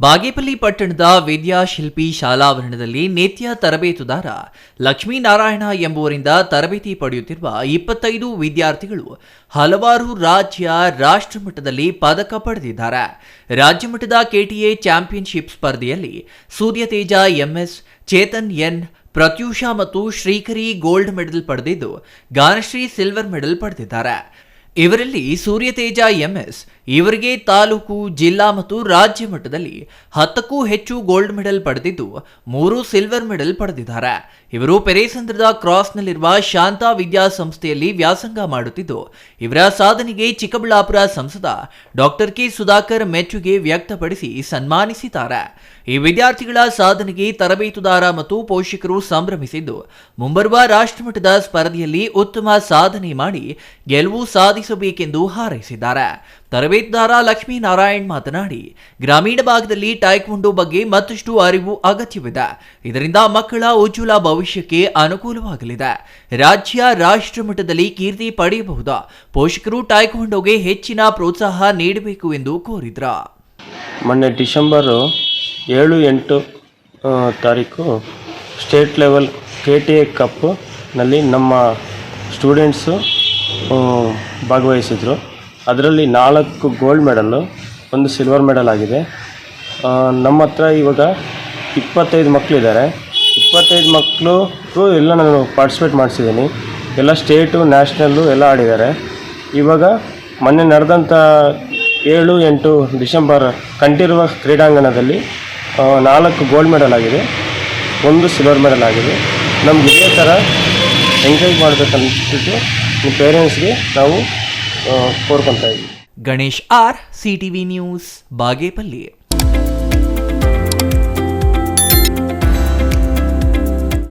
ಬಾಗೇಪಲ್ಲಿ ಪಟ್ಟಣದ ವಿದ್ಯಾಶಿಲ್ಪಿ ಶಾಲಾವರಣದಲ್ಲಿ ನಿತ್ಯ ತರಬೇತುದಾರ ಲಕ್ಷ್ಮೀನಾರಾಯಣ ಎಂಬುವರಿಂದ ತರಬೇತಿ ಪಡೆಯುತ್ತಿರುವ ಇಪ್ಪತ್ತೈದು ವಿದ್ಯಾರ್ಥಿಗಳು ಹಲವಾರು ರಾಜ್ಯ ರಾಷ್ಟ್ರ ಮಟ್ಟದಲ್ಲಿ ಪದಕ ಪಡೆದಿದ್ದಾರೆ. ರಾಜ್ಯ ಮಟ್ಟದ ಕೆಟಿಎ ಚಾಂಪಿಯನ್ಶಿಪ್ ಸ್ಪರ್ಧೆಯಲ್ಲಿ ಸೂರ್ಯತೇಜ ಎಂಎಸ್, ಚೇತನ್ ಎನ್, ಪ್ರತ್ಯೂಷ ಮತ್ತು ಶ್ರೀಕರಿ ಗೋಲ್ಡ್ ಮೆಡಲ್ ಪಡೆದಿದ್ದು ಗಾನಶ್ರೀ ಸಿಲ್ವರ್ ಮೆಡಲ್ ಪಡೆದಿದ್ದಾರೆ. ಇವರಲ್ಲಿ ಸೂರ್ಯತೇಜ ಎಂಎಸ್, ಇವರಿಗೆ ತಾಲೂಕು, ಜಿಲ್ಲಾ ಮತ್ತು ರಾಜ್ಯ ಮಟ್ಟದಲ್ಲಿ ಹತ್ತಕ್ಕೂ ಹೆಚ್ಚು ಗೋಲ್ಡ್ ಮೆಡಲ್ ಪಡೆದಿದ್ದು, ಮೂರು ಸಿಲ್ವರ್ ಮೆಡಲ್ ಪಡೆದಿದ್ದಾರೆ. ಇವರು ಪೆರೇಸಂದ್ರದ ಕ್ರಾಸ್ನಲ್ಲಿರುವ ಶಾಂತಾ ವಿದ್ಯಾಸಂಸ್ಥೆಯಲ್ಲಿ ವ್ಯಾಸಂಗ ಮಾಡುತ್ತಿದ್ದು, ಇವರ ಸಾಧನೆಗೆ ಚಿಕ್ಕಬಳ್ಳಾಪುರ ಸಂಸದ ಡಾಕ್ಟರ್ ಕೆ ಸುಧಾಕರ್ ಮೆಚ್ಚುಗೆ ವ್ಯಕ್ತಪಡಿಸಿ ಸನ್ಮಾನಿಸಿದ್ದಾರೆ. ಈ ವಿದ್ಯಾರ್ಥಿಗಳ ಸಾಧನೆಗೆ ತರಬೇತುದಾರ ಮತ್ತು ಪೋಷಕರು ಸಂಭ್ರಮಿಸಿದ್ದು, ಮುಂಬರುವ ರಾಷ್ಟ್ರಮಟ್ಟದ ಸ್ಪರ್ಧೆಯಲ್ಲಿ ಉತ್ತಮ ಸಾಧನೆ ಮಾಡಿ ಗೆಲುವು ಸಾಧಿಸಬೇಕೆಂದು ಹಾರೈಸಿದ್ದಾರೆ. ತರಬೇತುದಾರ ಲಕ್ಷ್ಮೀನಾರಾಯಣ್ ಮಾತನಾಡಿ, ಗ್ರಾಮೀಣ ಭಾಗದಲ್ಲಿ ಟೈಕ್ವಂಡೋ ಬಗ್ಗೆ ಮತ್ತಷ್ಟು ಅರಿವು ಅಗತ್ಯವಿದೆ. ಇದರಿಂದ ಮಕ್ಕಳ ಉಜ್ವಲ ಭವಿಷ್ಯಕ್ಕೆ ಅನುಕೂಲವಾಗಲಿದೆ. ರಾಜ್ಯ ರಾಷ್ಟ್ರ ಮಟ್ಟದಲ್ಲಿ ಕೀರ್ತಿ ಪಡೆಯಬಹುದು? ಪೋಷಕರು ಟೈಕ್ವಂಡೋಗೆ ಹೆಚ್ಚಿನ ಪ್ರೋತ್ಸಾಹ ನೀಡಬೇಕು ಎಂದು ಕೋರಿದ್ರ. ಮೊನ್ನೆ ಡಿಸೆಂಬರ್ ಏಳು ಎಂಟು ತಾರೀಕು state level K T A ಕಪ್ನಲ್ಲಿ ನಮ್ಮ ಸ್ಟೂಡೆಂಟ್ಸು ಭಾಗವಹಿಸಿದರು. ಅದರಲ್ಲಿ ನಾಲ್ಕು ಗೋಲ್ಡ್ ಮೆಡಲು ಒಂದು ಸಿಲ್ವರ್ ಮೆಡಲ್ ಆಗಿದೆ. ನಮ್ಮ ಹತ್ರ ಇವಾಗ ಇಪ್ಪತ್ತೈದು ಮಕ್ಕಳಿದ್ದಾರೆ ಇಪ್ಪತ್ತೈದು ಮಕ್ಕಳು ಎಲ್ಲ ನಾನು ಪಾರ್ಟಿಸಿಪೇಟ್ ಮಾಡಿಸಿದ್ದೀನಿ. ಎಲ್ಲ ಸ್ಟೇಟು ನ್ಯಾಷನಲ್ಲು ಎಲ್ಲ ಆಡಿದ್ದಾರೆ. ಇವಾಗ ಮೊನ್ನೆ ನಡೆದಂಥ ಏಳು, ಎಂಟು ಡಿಸೆಂಬರ್ ಕಂಠೀರವ ಕ್ರೀಡಾಂಗಣದಲ್ಲಿ ನಾಲ್ಕು ಗೋಲ್ಡ್ ಮೆಡಲ್ ಆಗಿದೆ. ಒಂದು ಸಿಲ್ವರ್ ಮೆಡಲ್ ಆಗಿದೆ. ನಮ್ಗೆ ಇದೇ ಥರ ಎಂಕರೇಜ್ ಮಾಡಬೇಕಂದ್ಬಿಟ್ಟು ನಿಮ್ಮ ಪೇರೆಂಟ್ಸ್ಗೆ ನಾವು ಆ, ಕೋರ್ಕೊತಾ ಇದ್ದೀವಿ Ganesh R CTV news Bagepalli